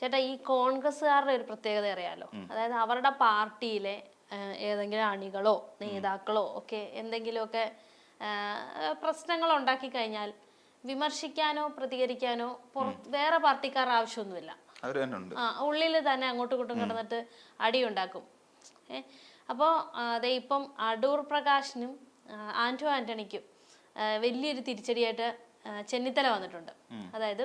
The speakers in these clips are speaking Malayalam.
ചേട്ടാ ഈ കോൺഗ്രസ്സുകാരുടെ ഒരു പ്രത്യേകത അറിയാലോ. അതായത് അവരുടെ പാർട്ടിയിലെ ഏതെങ്കിലും അണികളോ നേതാക്കളോ ഒക്കെ എന്തെങ്കിലുമൊക്കെ പ്രശ്നങ്ങൾ ഉണ്ടാക്കി കഴിഞ്ഞാൽ വിമർശിക്കാനോ പ്രതികരിക്കാനോ വേറെ പാർട്ടിക്കാർ ആവശ്യമൊന്നുമില്ല. ഉള്ളിൽ തന്നെ അങ്ങോട്ടും ഇങ്ങോട്ടും കിടന്നിട്ട് അടിയുണ്ടാക്കും. ഏ അപ്പോൾ അതെ ഇപ്പം അടൂർ പ്രകാശിനും ആന്റോ ആന്റണിക്കും വലിയൊരു തിരിച്ചടിയായിട്ട് ചെന്നിത്തല വന്നിട്ടുണ്ട്. അതായത്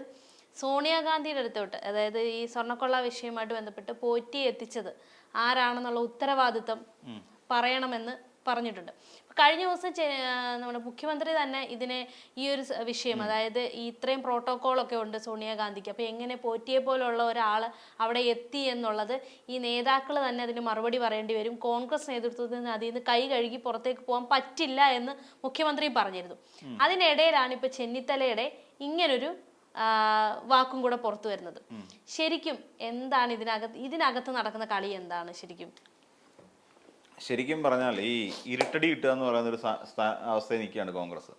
സോണിയാഗാന്ധിയുടെ അടുത്തോട്ട് അതായത് ഈ സ്വർണക്കൊള്ള വിഷയവുമായിട്ട് ബന്ധപ്പെട്ട് പോറ്റി എത്തിച്ചത് ആരാണെന്നുള്ള ഉത്തരവാദിത്തം പറയണമെന്ന് പറഞ്ഞിട്ടുണ്ട്. കഴിഞ്ഞ ദിവസം നമ്മുടെ മുഖ്യമന്ത്രി തന്നെ ഇതിനെ ഈ ഒരു വിഷയം അതായത് ഈ ഇത്രയും പ്രോട്ടോകോളൊക്കെ ഉണ്ട് സോണിയാഗാന്ധിക്ക്. അപ്പൊ എങ്ങനെ പോറ്റിയെ പോലുള്ള ഒരാൾ അവിടെ എത്തി എന്നുള്ളത് ഈ നേതാക്കൾ തന്നെ അതിന് മറുപടി പറയേണ്ടി വരും. കോൺഗ്രസ് നേതൃത്വത്തിൽ നിന്ന് അതിൽ നിന്ന് കൈ കഴുകി പുറത്തേക്ക് പോകാൻ പറ്റില്ല എന്ന് മുഖ്യമന്ത്രി പറഞ്ഞിരുന്നു. അതിനിടയിലാണ് ഇപ്പൊ ചെന്നിത്തലയുടെ ഇങ്ങനൊരു വാക്കും കൂടെ പുറത്തു വരുന്നത്. ശരിക്കും എന്താണ് ഇതിനകത്ത് ഇതിനകത്ത് നടക്കുന്ന കളി എന്താണ് ശരിക്കും? ശരിക്കും പറഞ്ഞാൽ ഈ ഇരുട്ടടി കിട്ടുക എന്ന് പറയുന്ന ഒരു അവസ്ഥയിൽ നിൽക്കുകയാണ് കോൺഗ്രസ്.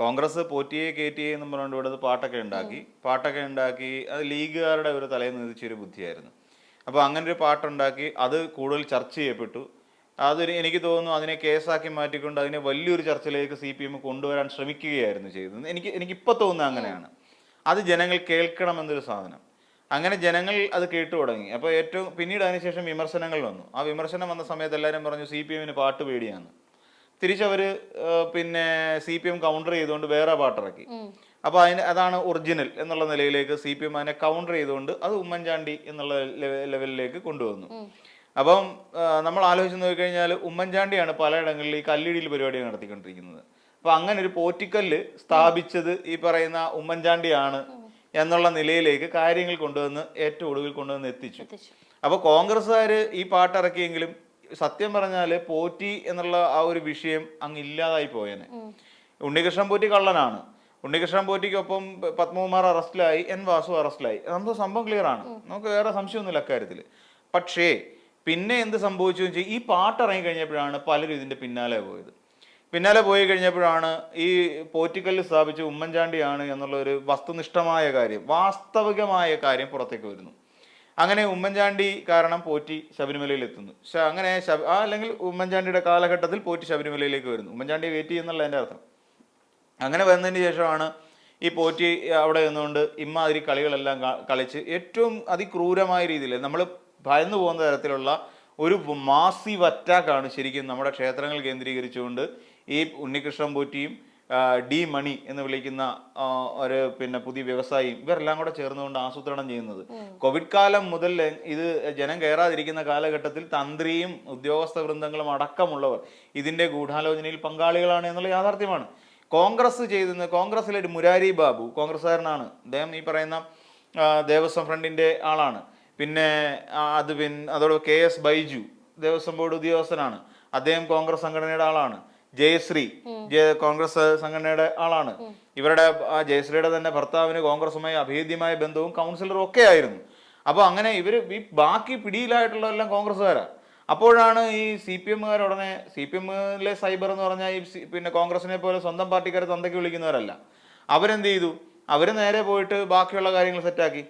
കോൺഗ്രസ് പോറ്റിയെ കയറ്റിയെ എന്ന് പറഞ്ഞുകൊണ്ട് ഇവിടെ പാട്ടൊക്കെ ഉണ്ടാക്കി പാട്ടൊക്കെ ഉണ്ടാക്കി അത് ലീഗുകാരുടെ ഒരു തലയിൽ നിന്നിച്ചൊരു ബുദ്ധിയായിരുന്നു. അപ്പോൾ അങ്ങനെ ഒരു പാട്ടുണ്ടാക്കി അത് കൂടുതൽ ചർച്ച ചെയ്യപ്പെട്ടു. അതൊരു എനിക്ക് തോന്നുന്നു അതിനെ കേസാക്കി മാറ്റിക്കൊണ്ട് അതിനെ വലിയൊരു ചർച്ചയിലേക്ക് സി പി എം കൊണ്ടുവരാൻ ശ്രമിക്കുകയായിരുന്നു ചെയ്തത്. എനിക്ക് എനിക്കിപ്പോൾ തോന്നുന്നത് അങ്ങനെയാണ്. അത് ജനങ്ങൾ കേൾക്കണം എന്നൊരു സാധനം. അങ്ങനെ ജനങ്ങൾ അത് കേട്ടു തുടങ്ങി. അപ്പോൾ ഏറ്റവും പിന്നീട് അതിനുശേഷം വിമർശനങ്ങൾ വന്നു. ആ വിമർശനം വന്ന സമയത്ത് എല്ലാവരും പറഞ്ഞു സി പി എമ്മിന് പാട്ട് പേടിയാണ്. തിരിച്ചവർ പിന്നെ സി പി എം കൗണ്ടർ ചെയ്തുകൊണ്ട് വേറെ പാട്ടിറക്കി. അപ്പോൾ അതിന് അതാണ് ഒറിജിനൽ എന്നുള്ള നിലയിലേക്ക് സി പി എം അതിനെ കൗണ്ടർ ചെയ്തുകൊണ്ട് അത് ഉമ്മൻചാണ്ടി എന്നുള്ള ലെവലിലേക്ക് കൊണ്ടുവന്നു. അപ്പം നമ്മൾ ആലോചിച്ച് നോക്കിക്കഴിഞ്ഞാൽ ഉമ്മൻചാണ്ടിയാണ് പലയിടങ്ങളിൽ ഈ കല്ലിടിയിൽ പരിപാടി നടത്തിക്കൊണ്ടിരിക്കുന്നത്. അപ്പൊ അങ്ങനെ ഒരു പോറ്റിക്കല്ല് സ്ഥാപിച്ചത് ഈ പറയുന്ന ഉമ്മൻചാണ്ടിയാണ് എന്നുള്ള നിലയിലേക്ക് കാര്യങ്ങൾ കൊണ്ടുവന്ന് ഏറ്റവും ഒടുവിൽ കൊണ്ടുവന്ന് എത്തിച്ചു. അപ്പൊ കോൺഗ്രസ്സുകാർ ഈ പാട്ടിറക്കിയെങ്കിലും സത്യം പറഞ്ഞാൽ പോറ്റി എന്നുള്ള ആ ഒരു വിഷയം അങ്ങ് ഇല്ലാതായി പോയേനെ. ഉണ്ണികൃഷ്ണൻ പോറ്റി കള്ളനാണ്. ഉണ്ണികൃഷ്ണൻ പോറ്റിക്കൊപ്പം പത്മകുമാർ അറസ്റ്റിലായി എൻ വാസു അറസ്റ്റിലായി. നമുക്ക് സംഭവം ക്ലിയർ ആണ്. നമുക്ക് വേറെ സംശയമൊന്നുമില്ല അക്കാര്യത്തിൽ പക്ഷേ പിന്നെ എന്ത് സംഭവിച്ചു വെച്ചാൽ ഈ പാട്ട് ഇറങ്ങി കഴിഞ്ഞപ്പോഴാണ് പലരും ഇതിന്റെ പിന്നാലെ പോയത്. പിന്നാലെ പോയി കഴിഞ്ഞപ്പോഴാണ് ഈ പോറ്റിക്കല്ല് സ്ഥാപിച്ച ഉമ്മൻചാണ്ടിയാണ് എന്നുള്ള ഒരു വസ്തുനിഷ്ഠമായ കാര്യം വാസ്തവികമായ കാര്യം പുറത്തേക്ക് വരുന്നു. അങ്ങനെ ഉമ്മൻചാണ്ടി കാരണം പോറ്റി ശബരിമലയിൽ എത്തുന്നു. അങ്ങനെ അല്ലെങ്കിൽ ഉമ്മൻചാണ്ടിയുടെ കാലഘട്ടത്തിൽ പോറ്റി ശബരിമലയിലേക്ക് വരുന്നു. ഉമ്മൻചാണ്ടി വെയിറ്റ് ചെയ്യുന്നുള്ള എന്റെ അർത്ഥം. അങ്ങനെ വന്നതിന് ശേഷമാണ് ഈ പോറ്റി അവിടെ നിന്നുകൊണ്ട് ഇമ്മാതിരി കളികളെല്ലാം കളിച്ച് ഏറ്റവും അതിക്രൂരമായ രീതിയിൽ നമ്മൾ ഭയന്നു പോകുന്ന തരത്തിലുള്ള ഒരു മാസീവ് അറ്റാക്കാണ് ശരിക്കും നമ്മുടെ ക്ഷേത്രങ്ങൾ കേന്ദ്രീകരിച്ചുകൊണ്ട് ഈ ഉണ്ണികൃഷ്ണൻ പോറ്റിയും ഡി മണി എന്ന് വിളിക്കുന്ന ഒരു പിന്നെ പുതിയ വ്യവസായിയും ഇവരെല്ലാം കൂടെ ചേർന്നുകൊണ്ട് ആസൂത്രണം ചെയ്യുന്നത്. കോവിഡ് കാലം മുതൽ ഇത് ജനം കയറാതിരിക്കുന്ന കാലഘട്ടത്തിൽ തന്ത്രിയും ഉദ്യോഗസ്ഥ വൃന്ദങ്ങളും അടക്കമുള്ളവർ ഇതിന്റെ ഗൂഢാലോചനയിൽ പങ്കാളികളാണ് എന്നുള്ള യാഥാർത്ഥ്യമാണ്. കോൺഗ്രസ് ചെയ്തിരുന്ന കോൺഗ്രസിലെ ഒരു മുരാരി ബാബു കോൺഗ്രസ്സുകാരനാണ്. അദ്ദേഹം ഈ പറയുന്ന ദേവസ്വം ഫ്രണ്ടിന്റെ ആളാണ്. പിന്നെ അത് പിന്നെ അതോടൊപ്പം K S Baiju Devaswom board ഉദ്യോഗസ്ഥനാണ്. അദ്ദേഹം കോൺഗ്രസ് സംഘടനയുടെ ആളാണ്. ജയശ്രീ ജയ കോൺഗ്രസ് സംഘടനയുടെ ആളാണ്. ഇവരുടെ ആ ജയശ്രീയുടെ തന്നെ ഭർത്താവിന് കോൺഗ്രസുമായി അഭേദ്യമായ ബന്ധവും കൗൺസിലറും ഒക്കെ ആയിരുന്നു. അപ്പോൾ അങ്ങനെ ഇവർ ഈ ബാക്കി പിടിയിലായിട്ടുള്ളതെല്ലാം കോൺഗ്രസ്സുകാരാണ് അപ്പോഴാണ് ഈ സി പി എമ്മുകാർ ഉടനെ സി പി എമ്മിലെ സൈബർ എന്ന് പറഞ്ഞാൽ ഈ പിന്നെ കോൺഗ്രസിനെ പോലെ സ്വന്തം പാർട്ടിക്കാരെ തന്തയ്ക്ക് വിളിക്കുന്നവരല്ല. അവരെന്ത് ചെയ്തു? അവർ നേരെ പോയിട്ട് ബാക്കിയുള്ള കാര്യങ്ങൾ സെറ്റാക്കി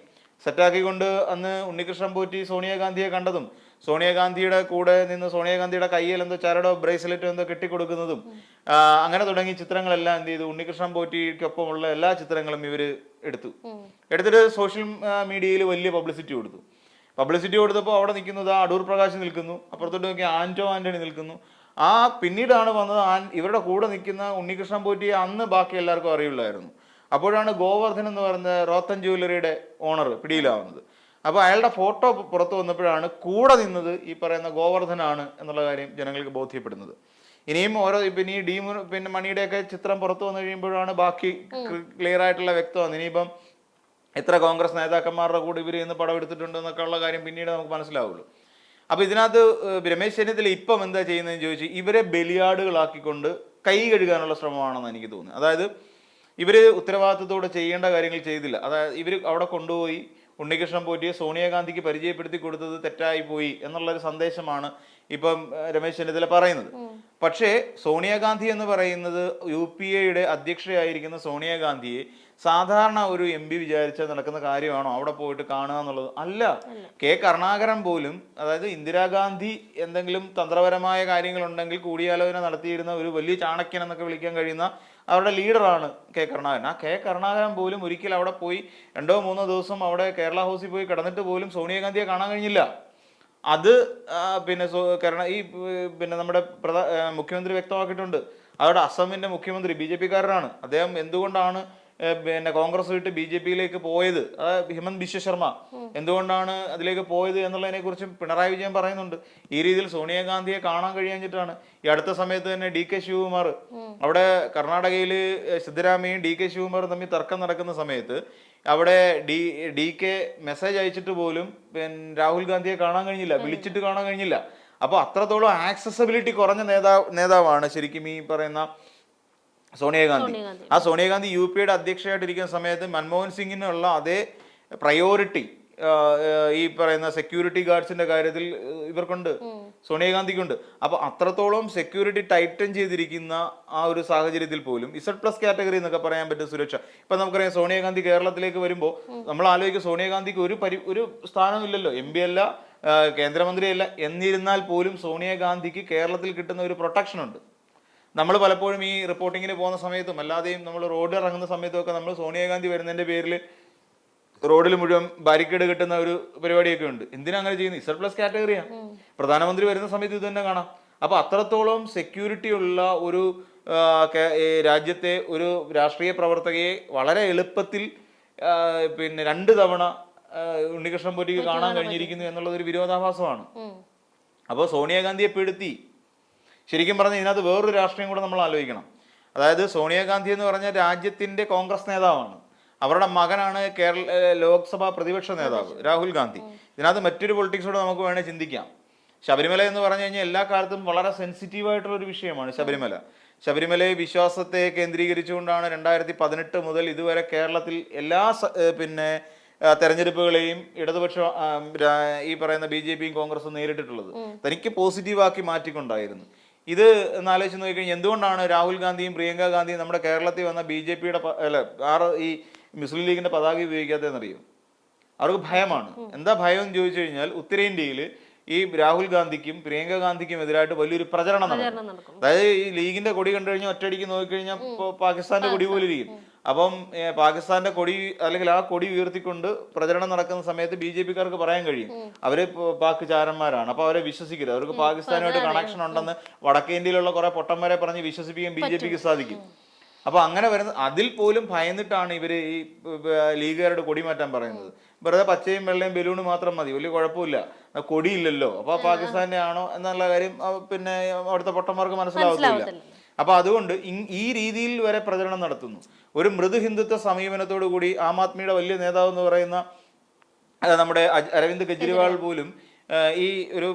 സെറ്റാക്കിക്കൊണ്ട് അന്ന് ഉണ്ണികൃഷ്ണൻ പോറ്റി സോണിയാഗാന്ധിയെ കണ്ടതും സോണിയാഗാന്ധിയുടെ കൂടെ നിന്ന് സോണിയാഗാന്ധിയുടെ കയ്യിൽ എന്തോ ചരടോ ബ്രേസ്ലെറ്റോ എന്തോ കെട്ടിക്കൊടുക്കുന്നതും അങ്ങനെ തുടങ്ങിയ ചിത്രങ്ങളെല്ലാം എന്ത് ചെയ്തു? ഉണ്ണികൃഷ്ണൻ പോറ്റിക്കൊപ്പമുള്ള എല്ലാ ചിത്രങ്ങളും ഇവർ എടുത്തു. എടുത്തിട്ട് സോഷ്യൽ മീഡിയയിൽ വലിയ പബ്ലിസിറ്റി കൊടുത്തു. പബ്ലിസിറ്റി കൊടുത്തപ്പോൾ അവിടെ നിൽക്കുന്നത് ആ അടൂർ പ്രകാശ് നിൽക്കുന്നു അപ്പുറത്തോട്ട് നോക്കി ആന്റോ ആന്റണി നിൽക്കുന്നു. ആ പിന്നീടാണ് വന്നത് ആൻ ഇവരുടെ കൂടെ നിൽക്കുന്ന ഉണ്ണികൃഷ്ണൻ പോറ്റി അന്ന് ബാക്കി എല്ലാവർക്കും അറിയുള്ളായിരുന്നു. അപ്പോഴാണ് ഗോവർദ്ധൻ എന്ന് പറയുന്ന റോത്തൻ ജ്വല്ലറിയുടെ ഓണർ പിടിയിലാവുന്നത്. അപ്പോൾ അയാളുടെ ഫോട്ടോ പുറത്തു വന്നപ്പോഴാണ് കൂടെ നിന്നത് ഈ പറയുന്ന ഗോവർദ്ധനാണ് എന്നുള്ള കാര്യം ജനങ്ങൾക്ക് ബോധ്യപ്പെടുന്നത്. ഇനിയും ഓരോ പിന്നെ ഈ ഡി പിന്നെ മണിയുടെയൊക്കെ ചിത്രം പുറത്തു വന്നു കഴിയുമ്പോഴാണ് ബാക്കി ക്ലിയർ ആയിട്ടുള്ള വ്യക്തമാണ് ഇനിയിപ്പം എത്ര കോൺഗ്രസ് നേതാക്കന്മാരുടെ കൂടെ ഇവർ ഇന്ന് പടം എടുത്തിട്ടുണ്ട് എന്നൊക്കെ ഉള്ള കാര്യം പിന്നീട് നമുക്ക് മനസ്സിലാവുള്ളൂ. അപ്പൊ ഇതിനകത്ത് രമേശ് ചെന്നിത്തല ഇപ്പം എന്താ ചെയ്യുന്നതെന്ന് ചോദിച്ചു ഇവരെ ബലിയാടുകളാക്കിക്കൊണ്ട് കൈ കഴുകാനുള്ള ശ്രമമാണെന്ന് എനിക്ക് തോന്നുന്നു അതായത് ഇവർ ഉത്തരവാദിത്തത്തോടെ ചെയ്യേണ്ട കാര്യങ്ങൾ ചെയ്തില്ല. അതായത് ഇവർ അവിടെ കൊണ്ടുപോയി ഉണ്ണികൃഷ്ണൻ പോറ്റിയെ സോണിയാഗാന്ധിക്ക് പരിചയപ്പെടുത്തി കൊടുത്തത് തെറ്റായി പോയി എന്നുള്ളൊരു സന്ദേശമാണ് ഇപ്പം രമേശ് ചെന്നിത്തല പറയുന്നത്. പക്ഷേ സോണിയാഗാന്ധി എന്ന് പറയുന്നത് യു പി എയുടെ അധ്യക്ഷയായിരിക്കുന്ന സോണിയാഗാന്ധിയെ സാധാരണ ഒരു എം പി വിചാരിച്ചാൽ നടക്കുന്ന കാര്യമാണോ അവിടെ പോയിട്ട് കാണുക എന്നുള്ളത്? അല്ല. കെ കരുണാകരൻ പോലും അതായത് ഇന്ദിരാഗാന്ധി എന്തെങ്കിലും തന്ത്രപരമായ കാര്യങ്ങളുണ്ടെങ്കിൽ കൂടിയാലോചന നടത്തിയിരുന്ന ഒരു വലിയ ചാണക്യൻ എന്നൊക്കെ വിളിക്കാൻ കഴിയുന്ന അവരുടെ ലീഡറാണ് കെ കരുണാകരൻ. ആ കെ കരുണാകരൻ പോലും ഒരിക്കൽ അവിടെ പോയി രണ്ടോ മൂന്നോ ദിവസം അവിടെ കേരള ഹൗസിൽ പോയി കിടന്നിട്ട് പോലും സോണിയാഗാന്ധിയെ കാണാൻ കഴിഞ്ഞില്ല. അത് പിന്നെ കരുണ ഈ പിന്നെ നമ്മുടെ പ്രധാ മുഖ്യമന്ത്രി വ്യക്തമാക്കിയിട്ടുണ്ട്. അവിടെ അസമിന്റെ മുഖ്യമന്ത്രി ബി ജെ പിക്കാരനാണ്. അദ്ദേഹം എന്തുകൊണ്ടാണ് പിന്നെ കോൺഗ്രസ് വിട്ട് ബി ജെ പിയിലേക്ക് പോയത് ഹിമന്ത് ബിശ്വ ശർമ്മ. എന്തുകൊണ്ടാണ് അതിലേക്ക് പോയത് എന്നുള്ളതിനെ കുറിച്ചും പിണറായി വിജയൻ പറയുന്നുണ്ട്. ഈ രീതിയിൽ സോണിയാഗാന്ധിയെ കാണാൻ കഴിയാഞ്ഞിട്ടാണ്. ഈ അടുത്ത സമയത്ത് തന്നെ ഡി കെ ശിവകുമാർ അവിടെ കർണാടകയിൽ സിദ്ധരാമയും ഡി കെ ശിവകുമാറും തമ്മിൽ തർക്കം നടക്കുന്ന സമയത്ത് അവിടെ ഡി ഡി കെ മെസ്സേജ് അയച്ചിട്ട് പോലും പിന്നെ രാഹുൽ ഗാന്ധിയെ കാണാൻ കഴിഞ്ഞില്ല വിളിച്ചിട്ട് കാണാൻ കഴിഞ്ഞില്ല. അപ്പോൾ അത്രത്തോളം ആക്സസബിലിറ്റി കുറഞ്ഞ നേതാവ് നേതാവാണ് ശരിക്കും ഈ പറയുന്ന സോണിയാഗാന്ധി. ആ സോണിയാഗാന്ധി യു പിയുടെ അധ്യക്ഷയായിട്ടിരിക്കുന്ന സമയത്ത് മൻമോഹൻ സിംഗിനുള്ള അതേ പ്രയോറിറ്റി ഈ പറയുന്ന സെക്യൂരിറ്റി ഗാർഡ്സിന്റെ കാര്യത്തിൽ ഇവർക്കുണ്ട്. സോണിയാഗാന്ധിക്കുണ്ട്. അപ്പൊ അത്രത്തോളം സെക്യൂരിറ്റി ടൈറ്റൻ ചെയ്തിരിക്കുന്ന ആ ഒരു സാഹചര്യത്തിൽ പോലും ഇസഡ് പ്ലസ് കാറ്റഗറി എന്നൊക്കെ പറയാൻ പറ്റും സുരക്ഷ. ഇപ്പൊ നമുക്കറിയാം സോണിയാഗാന്ധി കേരളത്തിലേക്ക് വരുമ്പോൾ നമ്മൾ ആലോചിക്കും സോണിയാഗാന്ധിക്ക് ഒരു പരി ഒരു സ്ഥാനമില്ലല്ലോ. എം പി അല്ല കേന്ദ്രമന്ത്രിയല്ല. എന്നിരുന്നാൽ പോലും സോണിയാഗാന്ധിക്ക് കേരളത്തിൽ കിട്ടുന്ന ഒരു പ്രൊട്ടക്ഷൻ ഉണ്ട്. നമ്മൾ പലപ്പോഴും ഈ റിപ്പോർട്ടിങ്ങിന് പോകുന്ന സമയത്തും അല്ലാതെയും നമ്മൾ റോഡിൽ ഇറങ്ങുന്ന സമയത്തും ഒക്കെ നമ്മൾ സോണിയാഗാന്ധി വരുന്നതിന്റെ പേരിൽ റോഡിൽ മുഴുവൻ ബാരിക്കേഡ് കിട്ടുന്ന ഒരു പരിപാടിയൊക്കെ ഉണ്ട്. എന്തിനാ അങ്ങനെ ചെയ്യുന്നത് ഇസർ പ്ലസ് കാറ്റഗറിയാണ് പ്രധാനമന്ത്രി വരുന്ന സമയത്ത് ഇത് തന്നെ കാണാം. അപ്പൊ അത്രത്തോളം സെക്യൂരിറ്റി ഉള്ള ഒരു രാജ്യത്തെ ഒരു രാഷ്ട്രീയ പ്രവർത്തകയെ വളരെ എളുപ്പത്തിൽ പിന്നെ രണ്ട് തവണ ഉണ്ണികൃഷ്ണൻ പൊറ്റിക്ക് കാണാൻ കഴിഞ്ഞിരിക്കുന്നു എന്നുള്ളത് ഒരു വിരോധാഭാസമാണ്. അപ്പോൾ സോണിയാഗാന്ധിയെ പെടുത്തി ശരിക്കും പറഞ്ഞാൽ ഇതിനകത്ത് വേറൊരു രാഷ്ട്രീയം കൂടെ നമ്മൾ ആലോചിക്കണം. അതായത് സോണിയാഗാന്ധി എന്ന് പറഞ്ഞ രാജ്യത്തിന്റെ കോൺഗ്രസ് നേതാവാണ്. അവരുടെ മകനാണ് കേരള ലോക്സഭാ പ്രതിപക്ഷ നേതാവ് രാഹുൽ ഗാന്ധി. ഇതിനകത്ത് മറ്റൊരു പൊളിറ്റിക്സോട് നമുക്ക് വേണേൽ ചിന്തിക്കാം. ശബരിമല എന്ന് പറഞ്ഞു കഴിഞ്ഞാൽ എല്ലാ കാലത്തും വളരെ സെൻസിറ്റീവ് ആയിട്ടുള്ള ഒരു വിഷയമാണ് ശബരിമല. ശബരിമലയെ വിശ്വാസത്തെ കേന്ദ്രീകരിച്ചുകൊണ്ടാണ് രണ്ടായിരത്തി പതിനെട്ട് മുതൽ ഇതുവരെ കേരളത്തിൽ എല്ലാ പിന്നെ തെരഞ്ഞെടുപ്പുകളെയും ഇടതുപക്ഷ ഈ പറയുന്ന ബി ജെ പിയും കോൺഗ്രസും നേരിട്ടിട്ടുള്ളത്. തനിക്ക് പോസിറ്റീവാക്കി മാറ്റിക്കൊണ്ടായിരുന്നു. ഇത് ഒന്ന് ആലോചിച്ച് നോക്കിക്കഴിഞ്ഞാൽ എന്തുകൊണ്ടാണ് രാഹുൽ ഗാന്ധിയും പ്രിയങ്ക ഗാന്ധിയും നമ്മുടെ കേരളത്തിൽ വന്ന ബി ജെ പിയുടെ അല്ല ആറ് ഈ മുസ്ലിം ലീഗിന്റെ പതാക ഉപയോഗിക്കാത്തതെന്നറിയോ? അവർക്ക് ഭയമാണ്. എന്താ ഭയം എന്ന് ചോദിച്ചു കഴിഞ്ഞാൽ ഉത്തരേന്ത്യയിൽ ഈ രാഹുൽ ഗാന്ധിക്കും പ്രിയങ്ക ഗാന്ധിക്കും എതിരായിട്ട് വലിയൊരു പ്രചരണം നടക്കും. അതായത് ഈ ലീഗിന്റെ കൊടി കണ്ടു കഴിഞ്ഞാൽ ഒറ്റയടിക്ക് നോക്കിക്കഴിഞ്ഞാൽ ഇപ്പൊ പാകിസ്ഥാന്റെ കൊടി പോലെ ഇരിക്കും. അപ്പം പാകിസ്ഥാന്റെ കൊടി അല്ലെങ്കിൽ ആ കൊടി ഉയർത്തിക്കൊണ്ട് പ്രചരണം നടക്കുന്ന സമയത്ത് ബി ജെ പിക്കാർക്ക് പറയാൻ കഴിയും. അവർ പാക് ചാരന്മാരാണ്. അപ്പൊ അവരെ വിശ്വസിക്കരുത്. അവർക്ക് പാകിസ്ഥാനുമായിട്ട് കണക്ഷൻ ഉണ്ടെന്ന് വടക്കേ ഇന്ത്യയിലുള്ള കുറെ പൊട്ടന്മാരെ പറഞ്ഞ് വിശ്വസിപ്പിക്കാൻ ബി ജെ പിക്ക് സാധിക്കും. അപ്പൊ അങ്ങനെ വരുന്ന അതിൽ പോലും ഭയന്നിട്ടാണ് ഇവർ ഈ ലീഗുകാരുടെ കൊടി മാറ്റാൻ പറയുന്നത്. വെറുതെ പച്ചയും വെള്ളയും ബലൂണ് മാത്രം മതി. വലിയ കുഴപ്പമില്ല. കൊടിയില്ലല്ലോ. അപ്പൊ പാകിസ്ഥാന്റെ ആണോ എന്നുള്ള കാര്യം പിന്നെ അവിടുത്തെ പൊട്ടന്മാർക്ക് മനസ്സിലാവത്തില്ല. മനസ്സിലാവത്തില്ല. അപ്പൊ അതുകൊണ്ട് ഈ രീതിയിൽ വരെ പ്രചരണം നടത്തുന്നു. ഒരു മൃദു ഹിന്ദുത്വ സമീപനത്തോടു കൂടി ആം ആദ്മിയുടെ വലിയ നേതാവ് എന്ന് പറയുന്ന നമ്മുടെ അരവിന്ദ് കെജ്രിവാൾ പോലും ഈ ഒരു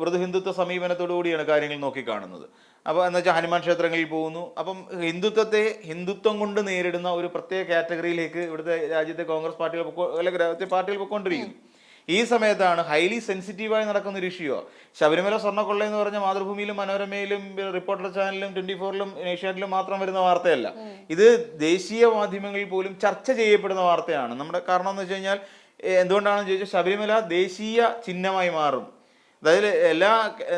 മൃദു ഹിന്ദുത്വ സമീപനത്തോടു കൂടിയാണ് കാര്യങ്ങൾ നോക്കിക്കാണുന്നത്. അപ്പോൾ എന്ന് വെച്ചാൽ ഹനുമാൻ ക്ഷേത്രങ്ങളിൽ പോകുന്നു. അപ്പം ഹിന്ദുത്വത്തെ ഹിന്ദുത്വം കൊണ്ട് നേരിടുന്ന ഒരു പ്രത്യേക കാറ്റഗറിയിലേക്ക് ഇവിടുത്തെ രാജ്യത്തെ കോൺഗ്രസ് പാർട്ടികൾ അല്ലെങ്കിൽ രാജ്യത്തെ പാർട്ടികൾ പൊയ്ക്കൊണ്ടിരിക്കുന്നു ഈ സമയത്താണ് ഹൈലി സെൻസിറ്റീവായി നടക്കുന്ന ഒരു ഇഷ്യൂ ശബരിമല സ്വർണക്കൊള്ള എന്ന് പറഞ്ഞ മാതൃഭൂമിയിലും മനോരമയിലും റിപ്പോർട്ടർ ചാനലിലും ട്വന്റി ഫോറിലും ഏഷ്യാനെറ്റിലും മാത്രം വരുന്ന വാർത്തയല്ല. ഇത് ദേശീയ മാധ്യമങ്ങളിൽ പോലും ചർച്ച ചെയ്യപ്പെടുന്ന വാർത്തയാണ്. നമ്മുടെ കാരണം എന്ന് വെച്ച് കഴിഞ്ഞാൽ എന്തുകൊണ്ടാണെന്ന് ചോദിച്ചാൽ ശബരിമല ദേശീയ ചിഹ്നമായി മാറും. അതായത് എല്ലാ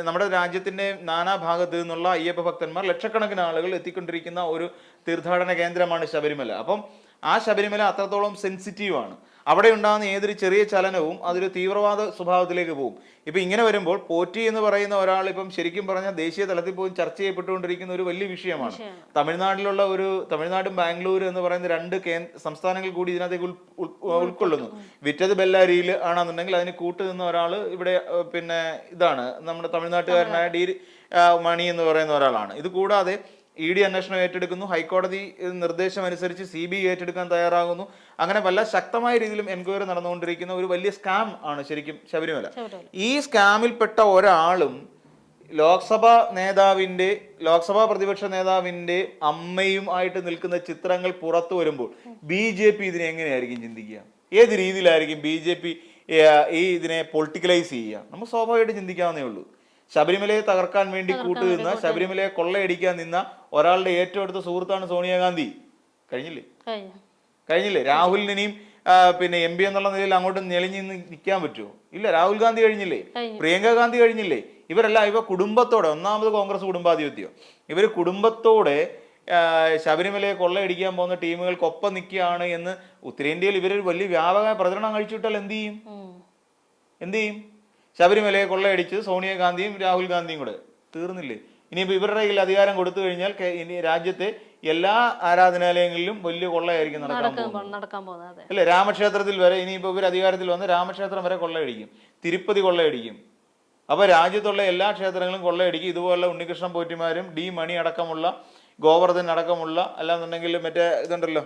നമ്മുടെ രാജ്യത്തിന്റെ നാനാ ഭാഗത്ത് നിന്നുള്ള അയ്യപ്പ ഭക്തന്മാർ ലക്ഷക്കണക്കിന് ആളുകൾ എത്തിക്കൊണ്ടിരിക്കുന്ന ഒരു തീർത്ഥാടന കേന്ദ്രമാണ് ശബരിമല. അപ്പം ആ ശബരിമല അത്രത്തോളം സെൻസിറ്റീവ് ആണ്. അവിടെ ഉണ്ടാകുന്ന ഏതൊരു ചെറിയ ചലനവും അതൊരു തീവ്രവാദ സ്വഭാവത്തിലേക്ക് പോകും. ഇപ്പം ഇങ്ങനെ വരുമ്പോൾ പോറ്റി എന്ന് പറയുന്ന ഒരാൾ ഇപ്പം ശരിക്കും പറഞ്ഞാൽ ദേശീയ തലത്തിൽ പോലും ചർച്ച ചെയ്യപ്പെട്ടുകൊണ്ടിരിക്കുന്ന ഒരു വലിയ വിഷയമാണ്. തമിഴ്നാട്ടിലുള്ള ഒരു തമിഴ്നാടും ബാംഗ്ലൂർ എന്ന് പറയുന്ന രണ്ട് സംസ്ഥാനങ്ങൾ കൂടി ഇതിനകത്തേക്ക് ഉൾ- ഉൾ- ഉൾക്കൊള്ളുന്നു. വിറ്റത് ബെല്ലാരിയിൽ ആണെന്നുണ്ടെങ്കിൽ അതിന് കൂട്ടു നിന്ന ഒരാൾ ഇവിടെ പിന്നെ ഇതാണ്. നമ്മുടെ തമിഴ്നാട്ടുകാരനായ ഡി മണി എന്ന് പറയുന്ന ഒരാളാണ്. ഇത് കൂടാതെ ഇ ഡി അന്വേഷണം ഏറ്റെടുക്കുന്നു ഹൈക്കോടതി നിർദ്ദേശം അനുസരിച്ച് സി ബി ഐ ഏറ്റെടുക്കാൻ തയ്യാറാകുന്നു. അങ്ങനെ വല്ല ശക്തമായ രീതിയിലും എൻക്വയറി നടന്നുകൊണ്ടിരിക്കുന്ന ഒരു വലിയ സ്കാം ആണ് ശരിക്കും ശബരിമല. ശബരിമല. ഈ സ്കാമിൽപ്പെട്ട ഒരാളും ലോക്സഭാ നേതാവിന്റെ ലോക്സഭാ പ്രതിപക്ഷ നേതാവിന്റെ അമ്മയും ആയിട്ട് നിൽക്കുന്ന ചിത്രങ്ങൾ പുറത്തു വരുമ്പോൾ ബി ജെ പി ഇതിനെ എങ്ങനെയായിരിക്കും ചിന്തിക്കുക? ഏത് രീതിയിലായിരിക്കും ബി ജെ പി ഈ ഇതിനെ പൊളിറ്റിക്കലൈസ് ചെയ്യുക? നമുക്ക് സ്വാഭാവികമായിട്ട് ചിന്തിക്കാവുന്നേ ഉള്ളൂ. ശബരിമലയെ തകർക്കാൻ വേണ്ടി കൂട്ടുനിന്ന ശബരിമലയെ കൊള്ളയടിക്കാൻ നിന്ന ഒരാളുടെ ഏറ്റവും അടുത്ത സുഹൃത്താണ് സോണിയാഗാന്ധി കഴിഞ്ഞില്ലേ? കഴിഞ്ഞു. കഴിഞ്ഞില്ലേ? രാഹുലിന് ഇനിയും പിന്നെ എം പി എന്നുള്ള നിലയിൽ അങ്ങോട്ട് ഞെളിഞ്ഞ് നിൽക്കാൻ പറ്റുമോ? ഇല്ല രാഹുൽ ഗാന്ധി കഴിഞ്ഞില്ലേ? പ്രിയങ്ക ഗാന്ധി കഴിഞ്ഞില്ലേ? ഇവരെല്ലാം ഇവ കുടുംബത്തോടെ ഒന്നാമത് കോൺഗ്രസ് കുടുംബാധിപത്യം. ഇവർ കുടുംബത്തോടെ ശബരിമലയെ കൊള്ളയടിക്കാൻ പോകുന്ന ടീമുകൾക്കൊപ്പം നിൽക്കുകയാണ് എന്ന് ഉത്തരേന്ത്യയിൽ ഇവരൊരു വലിയ വ്യാപക പ്രചരണം കഴിച്ചു വിട്ടാൽ എന്ത് ചെയ്യും. എന്ത് ചെയ്യും? ശബരിമലയെ കൊള്ളയടിച്ച് സോണിയാഗാന്ധിയും രാഹുൽ ഗാന്ധിയും കൂടെ. തീർന്നില്ലേ? ഇനിയിപ്പോൾ ഇവരുടെ കയ്യിൽ അധികാരം കൊടുത്തു കഴിഞ്ഞാൽ ഇനി രാജ്യത്തെ എല്ലാ ആരാധനാലയങ്ങളിലും വലിയ കൊള്ളയായിരിക്കും നടക്കാൻ പോകുന്നത്. അല്ലേ? രാമക്ഷേത്രത്തിൽ വരെ ഇനിയിപ്പോൾ ഇവർ അധികാരത്തിൽ വന്ന് രാമക്ഷേത്രം വരെ കൊള്ളയടിക്കും. തിരുപ്പതി കൊള്ളയടിക്കും. അപ്പോൾ രാജ്യത്തുള്ള എല്ലാ ക്ഷേത്രങ്ങളും കൊള്ളയടിക്കും. ഇതുപോലുള്ള ഉണ്ണികൃഷ്ണൻ പോറ്റിമാരും ഡി മണി അടക്കമുള്ള ഗോവർദ്ധൻ അടക്കമുള്ള അല്ലാന്നുണ്ടെങ്കിൽ മറ്റേ ഇതുണ്ടല്ലോ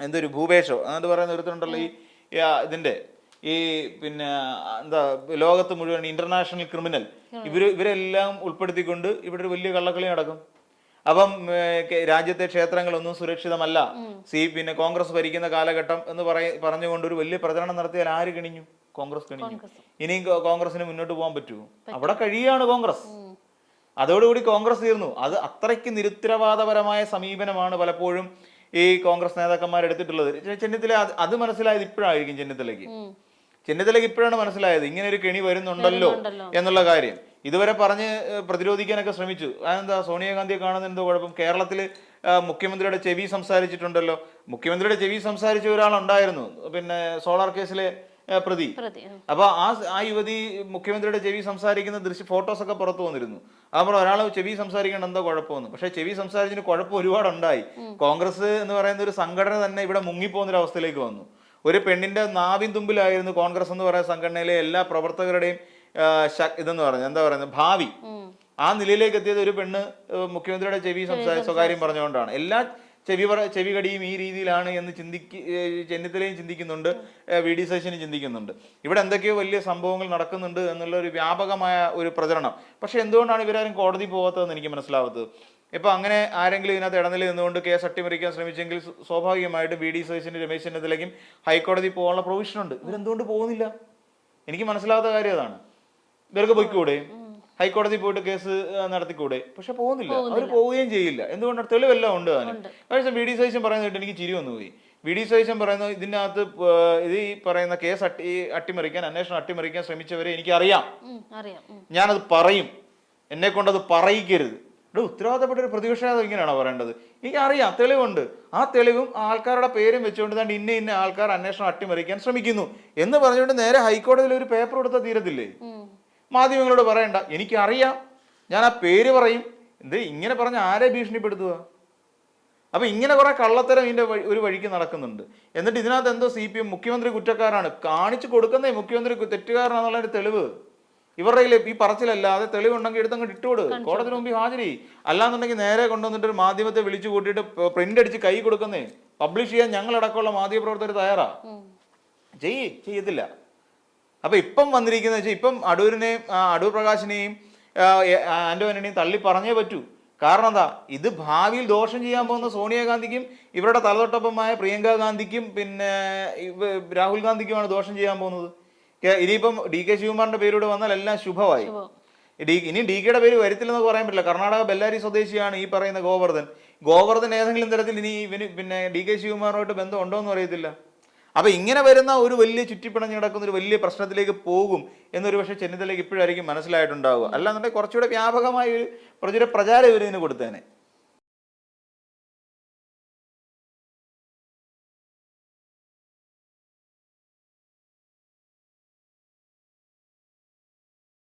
എന്തൊരു ഭൂപേഷോ എന്നിട്ട് പറയുന്ന ഒരുത്തരുണ്ടല്ലോ ഈ ഈ, ഇതിന്റെ ഈ പിന്നെ എന്താ ലോകത്ത് മുഴുവൻ ഇന്റർനാഷണൽ ക്രിമിനൽ ഇവർ ഇവരെല്ലാം ഉൾപ്പെടുത്തിക്കൊണ്ട് ഇവിടെ ഒരു വലിയ കള്ളക്കളി നടക്കും. അപ്പം രാജ്യത്തെ ക്ഷേത്രങ്ങളൊന്നും സുരക്ഷിതമല്ല. സി പിന്നെ കോൺഗ്രസ് ഭരിക്കുന്ന കാലഘട്ടം എന്ന് പറയ പറഞ്ഞുകൊണ്ട് ഒരു വലിയ പ്രചരണം നടത്തിയാൽ ആര് കിണിഞ്ഞു കോൺഗ്രസ് കിണിഞ്ഞു. ഇനിയും കോൺഗ്രസിന് മുന്നോട്ട് പോകാൻ പറ്റുമോ? അവിടെ കഴിയാണ് കോൺഗ്രസ്. അതോടുകൂടി കോൺഗ്രസ് തീർന്നു. അത് അത്രയ്ക്ക് നിരുത്തരവാദപരമായ സമീപനമാണ് പലപ്പോഴും ഈ കോൺഗ്രസ് നേതാക്കന്മാർ എടുത്തിട്ടുള്ളത് ചെന്നിത്തല അത് മനസ്സിലായത് ഇപ്പോഴായിരിക്കും ചെന്നിത്തലയ്ക്ക്. ചെന്നിത്തലയ്ക്ക് ഇപ്പോഴാണ് മനസ്സിലായത് ഇങ്ങനെ ഒരു കെണി വരുന്നുണ്ടല്ലോ. എന്നുള്ള കാര്യം. ഇതുവരെ പറഞ്ഞ് പ്രതിരോധിക്കാനൊക്കെ ശ്രമിച്ചു. അതെന്താ സോണിയാഗാന്ധിയെ കാണുന്ന എന്തോ കുഴപ്പം? കേരളത്തിൽ മുഖ്യമന്ത്രിയുടെ ചെവി സംസാരിച്ചിട്ടുണ്ടല്ലോ. മുഖ്യമന്ത്രിയുടെ ചെവി സംസാരിച്ച ഒരാളുണ്ടായിരുന്നു. പിന്നെ സോളാർ കേസിലെ പ്രതി. അപ്പൊ ആ ആ യുവതി മുഖ്യമന്ത്രിയുടെ ചെവി സംസാരിക്കുന്ന ദൃശ്യ ഫോട്ടോസ് ഒക്കെ പുറത്തു വന്നിരുന്നു. അപ്പോൾ ഒരാൾ ചെവി സംസാരിക്കേണ്ട എന്തോ കുഴപ്പമൊന്നും. പക്ഷെ ചെവി സംസാരിച്ചതിന് കുഴപ്പം ഒരുപാട് ഉണ്ടായി കോൺഗ്രസ് എന്ന് പറയുന്ന ഒരു സംഘടന തന്നെ ഇവിടെ മുങ്ങിപ്പോകുന്ന ഒരു അവസ്ഥയിലേക്ക് വന്നു. ഒരു പെണ്ണിന്റെ നാവിൻ തുമ്പിലായിരുന്നു കോൺഗ്രസ് എന്ന് പറയുന്ന സംഘടനയിലെ എല്ലാ പ്രവർത്തകരുടെയും ഇതെന്ന് പറയുന്നത് എന്താ പറയുന്നത് ഭാവി. ആ നിലയിലേക്ക് എത്തിയത് ഒരു പെണ്ണ് മുഖ്യമന്ത്രിയുടെ ചെവി സംസാരിച്ച. സ്വകാര്യം പറഞ്ഞുകൊണ്ടാണ്. എല്ലാ ചെവി പറ ചെവി കടിയും ഈ രീതിയിലാണ് എന്ന് ചിന്തിക്ക് ചെന്നിത്തലയും ചിന്തിക്കുന്നുണ്ട് വി ഡി സേഷനും ചിന്തിക്കുന്നുണ്ട്. ഇവിടെ എന്തൊക്കെയോ വലിയ സംഭവങ്ങൾ നടക്കുന്നുണ്ട് എന്നുള്ള ഒരു വ്യാപകമായ ഒരു പ്രചരണം. പക്ഷെ എന്തുകൊണ്ടാണ് ഇവരാരും കോടതി പോകാത്തതെന്ന് എനിക്ക് മനസ്സിലാവാത്തത്? ഇപ്പൊ അങ്ങനെ ആരെങ്കിലും ഇതിനകത്ത് ഇടനില നിന്നുകൊണ്ട് കേസ് അട്ടിമറിക്കാൻ ശ്രമിച്ചെങ്കിൽ സ്വാഭാവികമായിട്ടും വി ഡി സതീശനും രമേശ് ചെന്നിത്തലയ്ക്കും ഹൈക്കോടതി പോകാനുള്ള പ്രൊവിഷൻ ഉണ്ട്. ഇവരെന്തുകൊണ്ട് പോകുന്നില്ല? എനിക്ക് മനസ്സിലാകാത്ത കാര്യം അതാണ്. ഇവർക്ക് പൊയ്ക്കൂടെ? ഹൈക്കോടതി പോയിട്ട് കേസ് നടത്തിക്കൂടെ? പക്ഷെ പോകുന്നില്ല. അവർ പോവുകയും ചെയ്യില്ല. എന്തുകൊണ്ടാണ് തെളിവെല്ലാം ഉണ്ട് താനും പക്ഷേ വി ഡി സതീശൻ പറയുന്നത് കേട്ട് എനിക്ക് ചിരി വന്നു പോയി വി ഡി സതീശൻ പറയുന്നത് ഇതിനകത്ത് ഇത് ഈ പറയുന്ന കേസ് അട്ടി അട്ടിമറിക്കാൻ അന്വേഷണം അട്ടിമറിക്കാൻ ശ്രമിച്ചവരെ എനിക്കറിയാം. ഞാനത് പറയും. എന്നെ കൊണ്ടത് പറയിക്കരുത്. ഇവിടെ ഉത്തരവാദപ്പെട്ട ഒരു പ്രതിപക്ഷ ഇങ്ങനെയാണോ പറയേണ്ടത്? എനിക്കറിയാം തെളിവുണ്ട്. ആ തെളിവും ആൾക്കാരുടെ പേരും വെച്ചുകൊണ്ട് തന്നെ ഇന്ന ഇന്ന ആൾക്കാർ അന്വേഷണം അട്ടിമറിക്കാൻ ശ്രമിക്കുന്നു എന്ന് പറഞ്ഞുകൊണ്ട് നേരെ ഹൈക്കോടതിയിൽ ഒരു പേപ്പർ കൊടുത്താൽ തീരത്തില്ലേ. മാധ്യമങ്ങളോട് പറയണ്ട എനിക്കറിയാം. ഞാൻ ആ പേര് പറയും. എന്ത് ഇങ്ങനെ പറഞ്ഞ ആരെ ഭീഷണിപ്പെടുത്തുക അപ്പൊ ഇങ്ങനെ കുറെ കള്ളത്തരം ഇതിന്റെ ഒരു വഴിക്ക് നടക്കുന്നുണ്ട്. എന്നിട്ട് ഇതിനകത്ത് എന്തോ സി പി എം മുഖ്യമന്ത്രി കുറ്റക്കാരാണ്. കാണിച്ചു കൊടുക്കുന്നേ മുഖ്യമന്ത്രി തെറ്റുകാരനാണെന്നുള്ള ഒരു തെളിവ്. ഇവരുടെ കയ്യിൽ ഈ പറച്ചിലല്ലാതെ തെളിവുണ്ടെങ്കിൽ എടുത്തങ്ങ് ഇട്ടുകൊടു. കോടതിന് മുമ്പിൽ ഹാജരി. അല്ലാന്നുണ്ടെങ്കിൽ നേരെ കൊണ്ടുവന്നിട്ട് ഒരു മാധ്യമത്തെ വിളിച്ചു കൂട്ടിയിട്ട് പ്രിന്റ് അടിച്ച് കൈ കൊടുക്കുന്നേ. പബ്ലിഷ് ചെയ്യാൻ ഞങ്ങളടക്കമുള്ള മാധ്യമപ്രവർത്തകർ തയ്യാറാ. ചെയ്യ് ചെയ്യത്തില്ല. അപ്പൊ ഇപ്പം വന്നിരിക്കുന്ന വെച്ചാൽ ഇപ്പം അടൂരിനെയും അടൂർ പ്രകാശിനെയും ആന്റോ ആന്റണിയും തള്ളി പറഞ്ഞേ പറ്റൂ. കാരണം എന്താ? ഇത് ഭാവിയിൽ ദോഷം ചെയ്യാൻ പോകുന്ന സോണിയാഗാന്ധിക്കും ഇവരുടെ തലതൊട്ടപ്പമായ പ്രിയങ്ക ഗാന്ധിക്കും പിന്നെ രാഹുൽ ഗാന്ധിക്കുമാണ് ദോഷം ചെയ്യാൻ പോകുന്നത്. ഇനിയിപ്പം ഡി കെ ശിവകുമാറിന്റെ പേരൂടെ വന്നാൽ എല്ലാം ശുഭമായി. ശുഭം. ഡി ഇനി ഡി കെയുടെ പേര് വരത്തില്ലെന്ന് പറയാൻ പറ്റില്ല. കർണാടക ബെല്ലാരി സ്വദേശിയാണ് ഈ പറയുന്ന ഗോവർദ്ധൻ. ഗോവർദ്ധൻ ഏതെങ്കിലും തരത്തിൽ ഇനി ഇവന് പിന്നെ ഡി കെ ശിവകുമാറുമായിട്ട് ബന്ധം ഉണ്ടോ എന്ന് അറിയത്തില്ല. അപ്പൊ ഇങ്ങനെ വരുന്ന ഒരു വലിയ ചുറ്റിപ്പിണഞ്ഞ് കിടക്കുന്ന ഒരു വലിയ പ്രശ്നത്തിലേക്ക് പോകും എന്നൊരു പക്ഷേ ചെന്നിത്തലയ്ക്ക് ഇപ്പോഴായിരിക്കും മനസ്സിലായിട്ടുണ്ടാവുക. അല്ലാന്നുണ്ടെങ്കിൽ കുറച്ചുകൂടെ വ്യാപകമായ ഒരു പ്രചുര പ്രചാരം ഇവരിതിന് കൊടുത്തേനെ.